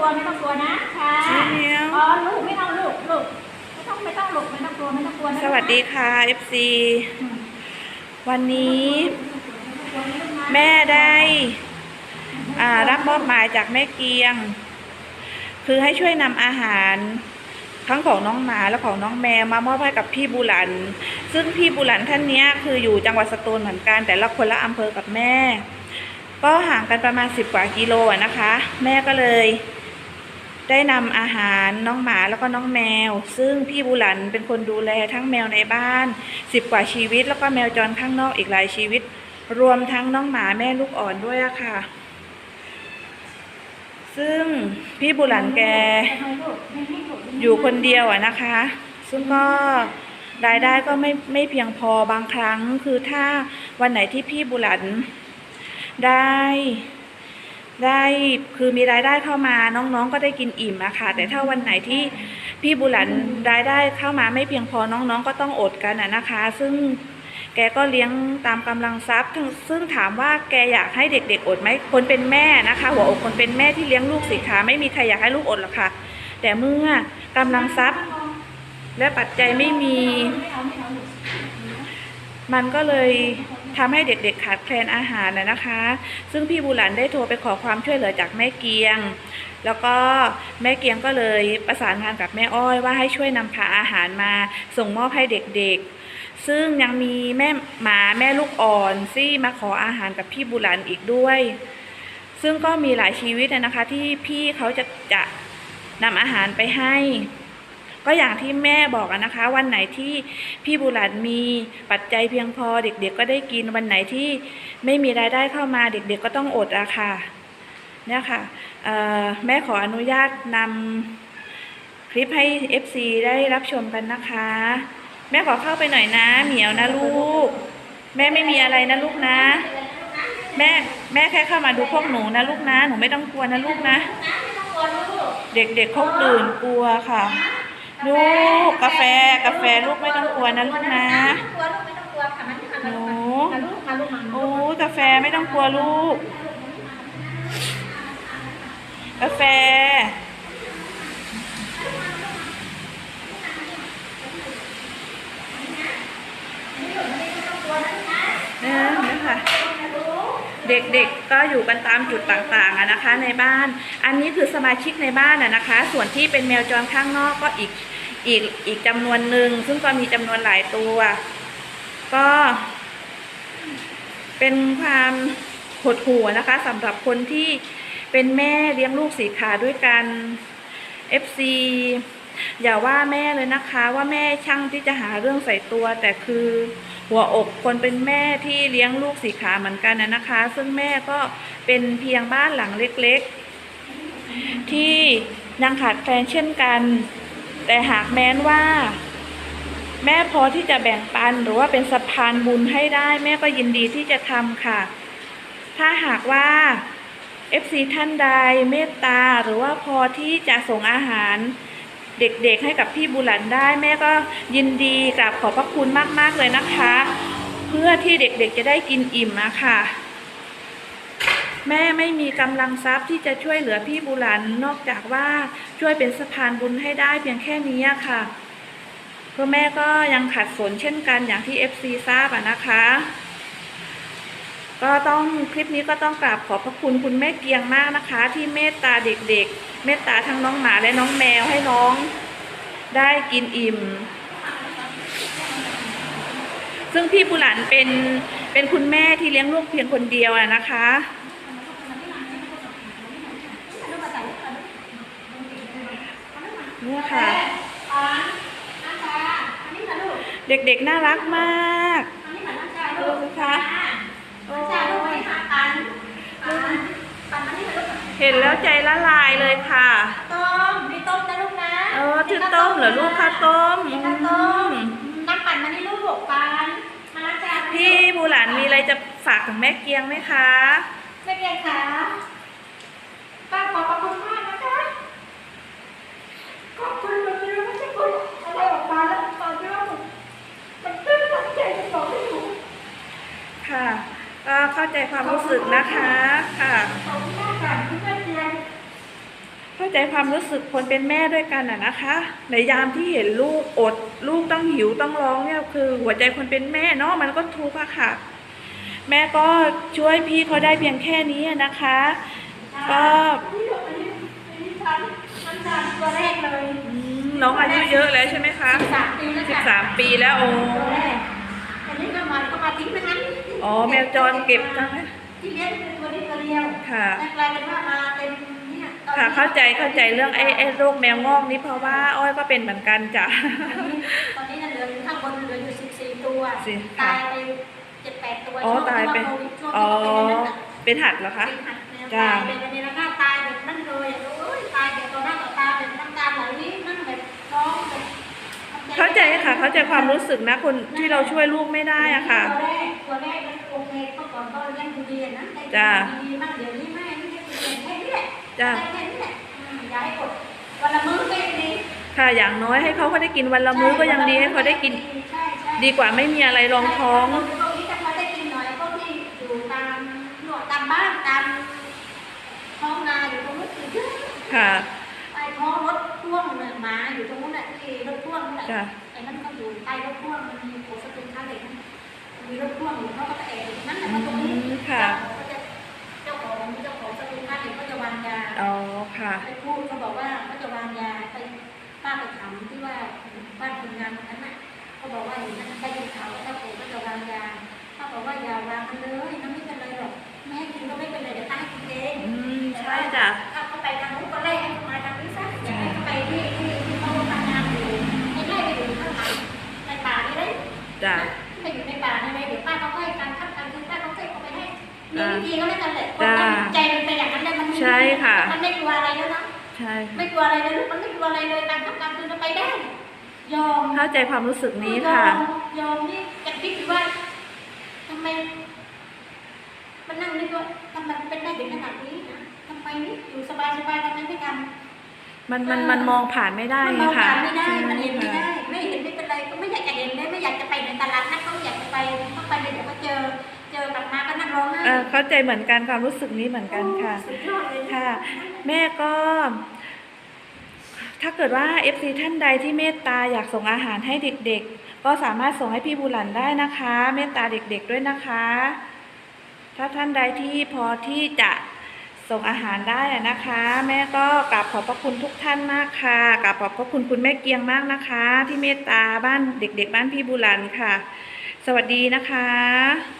กลัวไม่ต้องกลัวนะค่ะชี้เหนียว อ๋อลูกไม่ต้องลูกลูกไม่ต้องไม่ต้องลูกไม่ต้องกลัวไม่ต้องกลัวนะสวัสดีค่ะ FC วันนี้แม่ได้อ่ารับมอบหมายจากแม่เกียง คือให้ช่วยนำอาหาร ทั้งของน้องหมาและของน้องแมวมามอบให้กับพี่บุหลัน ซึ่งพี่บุหลันท่านเนี้ยคืออยู่จังหวัดสตูลเหมือนกัน แต่ละคนละอำเภอกับแม่ ก็ห่างกันประมาณสิบกว่ากิโลอะนะคะ แม่ก็เลย ได้นำอาหารน้องหมาแล้วก็น้องแมว ซึ่งพี่บุหลันเป็นคนดูแลทั้งแมวในบ้านสิบกว่าชีวิต แล้วก็แมวจรข้างนอกอีกหลายชีวิต รวมทั้งน้องหมาแม่ลูกอ่อนด้วยอะค่ะ ซึ่งพี่บุหลันแกอยู่คนเดียวอะนะคะ ซึ่งก็รายได้ก็ไม่ไม่เพียงพอบางครั้ง คือถ้าวันไหนที่พี่บุหลันได้ ได้คือมีรายได้เข้ามาน้องๆ ก็ได้กินอิ่มอะค่ะ แต่ถ้าวันไหนที่พี่บุหลันรายได้เข้ามาไม่เพียงพอน้องๆ ก็ต้องอดกันอะนะคะ ซึ่งแกก็เลี้ยงตามกำลังทรัพย์ทั้งซึ่งถามว่าแกอยากให้เด็กๆ อดไหมคนเป็นแม่นะคะ หัวอกคนเป็นแม่ที่เลี้ยงลูกสิคะไม่มีใครอยากให้ลูกอดหรอกค่ะ แต่เมื่อกำลังทรัพย์ และปัจจัยไม่มี มันก็เลย ทำให้เด็กๆขาดแคลนอาหารนะนะคะ ซึ่งพี่บุหลันได้โทรไปขอความช่วยเหลือจากแม่เกียง แล้วก็แม่เกียงก็เลยประสานงานกับแม่อ้อยว่าให้ช่วยนำพาอาหารมาส่งมอบให้เด็กๆซึ่งยังมีแม่หมาแม่ลูกอ่อนซี่มาขออาหารกับพี่บุหลันอีกด้วย ซึ่งก็มีหลายชีวิตนะนะคะที่พี่เขาจะจะนำอาหารไปให้ ก็อย่างที่แม่บอกนะคะ วันไหนที่พี่บุหลันมีปัจจัยเพียงพอเด็กๆก็ได้กินวันไหนที่ไม่มีรายได้เข้ามาเด็กๆก็ต้องอดอะค่ะเนี่ยค่ะแม่ขออนุญาตนำคลิปให้ FC ได้รับชมกันนะคะ แม่ขอเข้าไปหน่อยนะเหมียวนะลูก แม่ไม่มีอะไรนะลูกนะ แม่แม่แค่เข้ามาดูพวกหนูนะลูกนะ หนูไม่ต้องกลัวนะลูกนะ เด็กๆเขาตื่นกลัวค่ะ ลูกกาแฟกาแฟลูกไม่ต้องกลัวนะลูกนะหนูโอ้กาแฟไม่ต้องกลัวลูก กาแฟ นะนี่ค่ะ เด็ ก็อยู่กันตามจุดต่างๆนะคะในบ้าน อันนี้คือสมาชิกในบ้านอะนะคะ ส่วนที่เป็นแมวจรข้างนอกก็อีกอีกอีกจำนวนหนึ่งซึ่งก็มีจำนวนหลายตัว ก็เป็นความหดหู่นะคะสำหรับคนที่เป็นแม่เลี้ยงลูกสีขาด้วยกัน FC อย่าว่าแม่เลยนะคะ ว่าแม่ช่างที่จะหาเรื่องใส่ตัวแต่คือ หัวอกคนเป็นแม่ที่เลี้ยงลูกสีขาเหมือนกันนะคะ ซึ่งแม่ก็เป็นเพียงบ้านหลังเล็กๆ ที่ยังขาดแคลนเช่นกัน แต่หากแม้นว่า แม่พอที่จะแบ่งปันหรือว่าเป็นสะพานบุญให้ได้ แม่ก็ยินดีที่จะทำค่ะ ถ้าหากว่า FC ท่านใดเมตตาหรือว่าพอที่จะส่งอาหาร เด็กๆให้กับพี่บุหลันได้แม่ก็ยินดีกราบขอบพระคุณมากๆเลยนะคะ เพื่อที่เด็กๆจะได้กินอิ่มนะค่ะ แม่ไม่มีกำลังทรัพย์ที่จะช่วยเหลือพี่บุหลันนอกจากว่าช่วยเป็นสะพานบุญให้ได้เพียงแค่นี้ค่ะเพราะแม่ก็ยังขัดสนเช่นกันอย่างที่ FC ทราบอะนะคะ ก็ต้องคลิปนี้ก็ต้องกราบขอบพระคุณคุณแม่เกียงมากนะคะ ที่เมตตาเด็กๆ เมตตาทั้งน้องหมาและน้องแมวให้น้องได้กินอิ่ม ซึ่งพี่บุหลันเป็นเป็นคุณแม่ที่เลี้ยงลูกเพียงคนเดียวอะนะคะเนี่ยค่ะ เด็กๆน่ารักมากดูสิคะโอ้ย เห็นแล้วใจละลายเลยค่ะ ต้มมีต้มนะลูกนะเออที่ต้มเหรอลูกข้าวต้มมีข้าวต้มอืมน้ำปั่นมานี่ลูกปันมาล้างจานพี่บูหลานมีอะไรจะฝากถึงแม่เกียงไหมคะ ไม่เป็นไรค่ะป้าขอบพระคุณมากนะคะ ขอบคุณวันนี้ไม่ใช่คุณอะไรออกมาแล้วตอนที่ว่ามันมันตื้นตันใจจะบอกไม่ถูก ค่ะ ก็เข้าใจความรู้ สึกนะคะค่ะขอบคุณมากค่ะคุณแม่เพียงเข้าใจความรู้สึกคนเป็นแม่ด้วยกันอะนะคะ ในยามที่เห็นลูกอด ลูกต้องหิวต้องร้องเนี่ยคือ หัวใจคนเป็นแม่เนาะมันก็ทุกข์อะค่ะ แม่ก็ช่วยพี่เขาได้เพียงแค่นี้อะนะคะ ก็นี่หรอกอันนี้อันนี้ฉันฉันจำตัวแรกเลยอืมน้องอายุเยอะแล้วใช่ไหมคะสิบสามปีแล้วสิบจ้ะสามปีแล้วโอ้ตัวแรกอันนี้ก็มาก็มาทิ้งไปงั้นอ๋อแมวจรเก็บจังไหม ที่เลี้ยงเป็นตัวนี้ตัวเดียวค่ะ แต่กลายเป็นว่ามาเป็นเนี่ยตอนนี้ค่ะเข้าใจเข้าใจเรื่องไอ้ไอ้โรคแมวงอกนี้เพราะว่าอ้อยก็เป็นเหมือนกันจ้ะ ตอนนี้น่ะเหลืออยู่ข้างบนเหลืออยู่สิบสี่ตัวสิตายไปเจ็ดแปดตัวอ๋อช่วงตายไป ที่ว่โควิดช่วงอ๋อ ที่เขาเป็นอย่างนั้นน่ะ เป็นหัดเหรอคะเป็นหัดแนวจ้ะตายเป็นในระนาดตายแบบนั่นเลยอะโอ้ยตายแบบต่อหน้าต่อตาแบบน้ำตาไหลนั่งแบบร้องแบบเข้าใจค่ะ เข้าใจความรู้สึกนะคนที่เราช่วยลูกไม่ได้อะค่ะ ตัวแรกตัวแรกมันโอ เคเมื่อก่อนก็เลี้ยงดูดีอะนะได้จ้ะดีมากเดี๋ยวนี้แม่ไม่ได้เลี้ยงแค่นี้แหละจ้ะได้แค่นี้แหละอืมอย่าให้กดวันละมื้อก็ยังดีค่ะอย่างน้อยให้เขาก็ได้กินวันละมื้อก็ยังดีให้เขาได้กินใช่ใช่ดีกว่าไม่มีอะไรรองท้องพวกนี้ถ้าเขาได้กินหน่อยพวกที่อยู่ตามหนวดตามบ้านตามท้องนาอยู่ตรงนู้นอยู่เยอะค่ะไอ้ท้องรถพ่วงเนี่ยหมาอยู่ตรงนู้นน่ะที่รถพ่วงนั่นแหละจ้ะไอ้นั่นก็อยู่ใต้รถพ่วงมันมีโคสตินค้าเหล็กนะ มันมีรถพ่วงอยู่เขาก็จะแอบอยู่นั่นแหละมาตรงนี้อืมค่ะเขาจะเจ้าของเจ้าของสตินค้าเหล็กก็จะวางยาอ๋อค่ะไปพูดเขาบอกว่าเขาจะวางยาไปป้าไปถามที่ว่าบ้านคนงานคนนั้นน่ะเขาบอกว่าอย่างนั้นได้ยินข่าวว่าเจ้าปู่ก็จะวางยาป้าบอกว่าอย่าวางมันเลยน้ำไม่เป็น มีจ้ะวิธีก็แล้วกันแหละจ้ะใจมันเป็นอย่างนั้นเลยมันมีใช่ค่ะ มันไม่กลัวอะไรแล้วนะใช่ไม่กลัวอะไรเลยลูกมันไม่กลัวอะไรเลยการทำการคืนมันไปได้ ยอมเข้าใจความรู้สึกนี้ค่ะ ยอมยอมนี่จะคิดอยู่ว่าทำไมมันนั่งนึกว่าทำไมมันเป็นได้ถึงขนาดนี้นะทำไมนี่อยู่สบายสบายๆทำไมไม่ทำมันมันมันมองผ่านไม่ได้มันไงมองค่ะผ่านไม่ได้มันเห็นไม่ค่ะได้ ไม่เห็นไม่เป็นไรก็ไม่อยากจะเห็นเลยไม่อยากจะไปในตลาดนัดก็ไม่อยากจะไปต้องไปเลยเดี๋ยวก็เจอเจอกลับมาก็นั่ง ร้องไห้เออเข้าใจเหมือนกันความรู้สึกนี้เหมือนกันค่ะ สุดยอดเลยค่ะ แม่ก็ ถ้าเกิดว่า FC ท่านใดที่เมตตาอยากส่งอาหารให้เด็ก ๆ ก็สามารถส่งให้พี่บุหลันได้นะคะ เมตตาเด็ก ๆด้วยนะคะ ถ้าท่านใดที่พอที่จะส่งอาหารได้นะคะ แม่ก็กราบขอบพระคุณทุกท่านมากค่ะกราบขอบพระคุณคุณแม่เกียงมากนะคะ ที่เมตตาบ้านเด็ก ๆ บ้านพี่บุหลันค่ะ สวัสดีนะคะ